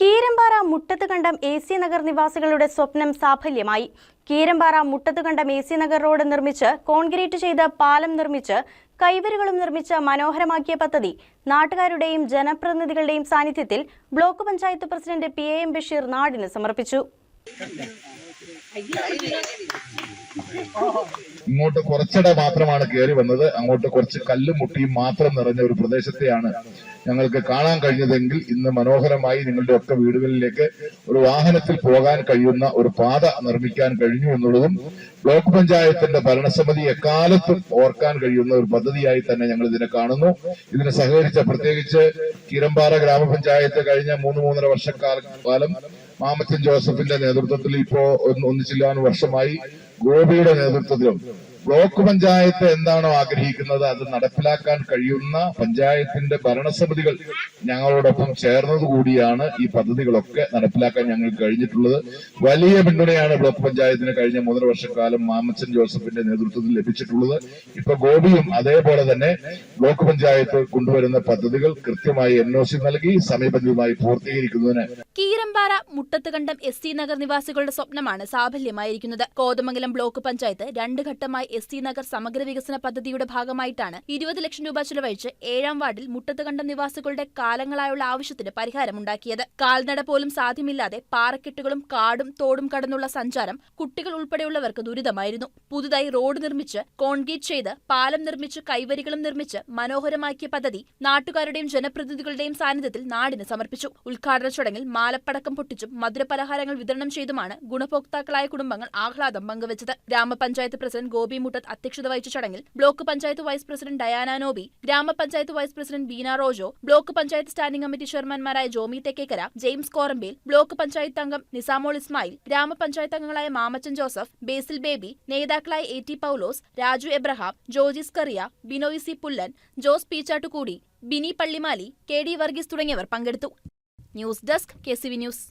Keerampara Muttath Kandam A C Nagar നിവാസികളുടെ സ്വപ്നം സാഫല്യമായി. Keerampara Muttath Kandam A C Nagar road നിർമ്മിച്ച് കോൺക്രീറ്റ് ചെയ്ത് പാലം നിർമ്മിച്ച് കൈവരുകളും നിർമ്മിച്ച് മനോഹരമാക്കിയ പദ്ധതി നാട്ടുകാരുടെയും ജനപ്രതിനിധികളുടെയും സാന്നിധ്യത്തിൽ block panchayat president P A M Basheer നാടിന് സമർപ്പിച്ചു. ഇങ്ങോട്ട് കുറച്ചിട മാത്രമാണ് കയറി വന്നത്. അങ്ങോട്ട് കുറച്ച് കല്ലും മുട്ടിയും മാത്രം നിറഞ്ഞ ഒരു പ്രദേശത്തെയാണ് ഞങ്ങൾക്ക് കാണാൻ കഴിഞ്ഞതെങ്കിൽ ഇന്ന് മനോഹരമായി നിങ്ങളുടെ ഒക്കെ വീടുകളിലേക്ക് ഒരു വാഹനത്തിൽ പോകാൻ കഴിയുന്ന ഒരു പാത നിർമ്മിക്കാൻ കഴിഞ്ഞു എന്നുള്ളതും ബ്ലോക്ക് പഞ്ചായത്തിന്റെ ഭരണസമിതി എക്കാലത്തും ഓർക്കാൻ കഴിയുന്ന ഒരു പദ്ധതിയായി തന്നെ ഞങ്ങൾ ഇതിനെ കാണുന്നു. ഇതിനെ സഹകരിച്ച പ്രത്യേകിച്ച് കീരമ്പാറ ഗ്രാമപഞ്ചായത്ത് കഴിഞ്ഞ മൂന്ന് മൂന്നര വർഷക്കാലം മാമച്ചൻ ജോസഫിന്റെ നേതൃത്വത്തിൽ ഇപ്പോ ഒന്ന് ഒന്നിച്ചില്ലാൻ വർഷമായി ഗോപിയുടെ നേതൃത്വത്തിലും ബ്ലോക്ക് പഞ്ചായത്ത് എന്താണോ ആഗ്രഹിക്കുന്നത് അത് നടപ്പിലാക്കാൻ കഴിയുന്ന പഞ്ചായത്തിന്റെ ഭരണസമിതികൾ ഞങ്ങളോടൊപ്പം ചേർന്നതുകൂടിയാണ് ഈ പദ്ധതികളൊക്കെ നടപ്പിലാക്കാൻ ഞങ്ങൾ കഴിഞ്ഞിട്ടുള്ളത്. വലിയ പിന്തുണയാണ് ബ്ലോക്ക് പഞ്ചായത്തിന് കഴിഞ്ഞ മൂന്നര വർഷക്കാലം മാമച്ചൻ ജോസഫിന്റെ നേതൃത്വത്തിൽ ലഭിച്ചിട്ടുള്ളത്. ഇപ്പൊ ഗോപിയും അതേപോലെ തന്നെ ബ്ലോക്ക് പഞ്ചായത്ത് കൊണ്ടുവരുന്ന പദ്ധതികൾ കൃത്യമായി എൻ ഒ സി നൽകി സമയബന്ധിതമായി പൂർത്തീകരിക്കുന്നതിന് കീരമ്പാറ മുട്ടത്തുകണ്ടം എസ് സി നഗർ നിവാസികളുടെ സ്വപ്നമാണ് സാഫല്യമായിരിക്കുന്നത്. കോതമംഗലം ബ്ലോക്ക് പഞ്ചായത്ത് രണ്ട് ഘട്ടമായി എസ് സി നഗർ സമഗ്ര വികസന പദ്ധതിയുടെ ഭാഗമായിട്ടാണ് ഇരുപത് ലക്ഷം രൂപ ചെലവഴിച്ച് ഏഴാം വാർഡിൽ മുട്ടത്തുകണ്ടം നിവാസികളുടെ കാലങ്ങളായുള്ള ആവശ്യത്തിന് പരിഹാരമുണ്ടാക്കിയത്. കാൽനട പോലും സാധ്യമില്ലാതെ പാറക്കെട്ടുകളും കാടും തോടും കടന്നുള്ള സഞ്ചാരം കുട്ടികൾ ഉൾപ്പെടെയുള്ളവർക്ക് ദുരിതമായിരുന്നു. പുതുതായി റോഡ് നിർമ്മിച്ച് കോൺക്രീറ്റ് ചെയ്ത് പാലം നിർമ്മിച്ച് കൈവരികളും നിർമ്മിച്ച് മനോഹരമാക്കിയ പദ്ധതി നാട്ടുകാരുടെയും ജനപ്രതിനിധികളുടെയും സാന്നിധ്യത്തിൽ നാടിന് സമർപ്പിച്ചു. ഉദ്ഘാടന ചടങ്ങിൽ മാലപ്പടക്കം പൊട്ടിച്ചും മധുരപലഹാരങ്ങൾ വിതരണം ചെയ്തുമാണ് ഗുണഭോക്താക്കളായ കുടുംബങ്ങൾ ആഹ്ലാദം പങ്കുവച്ചത്. ഗ്രാമപഞ്ചായത്ത് പ്രസിഡന്റ് ഗോപി മുട്ടത്ത് അധ്യക്ഷത വഹിച്ച ചടങ്ങിൽ block panchayat vice president Diana Nobi ഗ്രാമപഞ്ചായത്ത് vice president Beena Rojo block panchayat standing committee ചെയർമാൻമാരായ Jomy Thekkekara James Korampel block panchayat അംഗം നിസാമോൾ ഇസ്മായിൽ ഗ്രാമപഞ്ചായത്ത് അംഗങ്ങളായ മാമച്ചൻ ജോസഫ് ബേസിൽ ബേബി നേതാക്കളായ A T Paulose Raju Abraham Jojis Kariya Binoy C Pullan Jose Peechattukoodi Bini Pallimali K D Varghese തുടങ്ങിയവർ പങ്കെടുത്തു. News desk K C V news.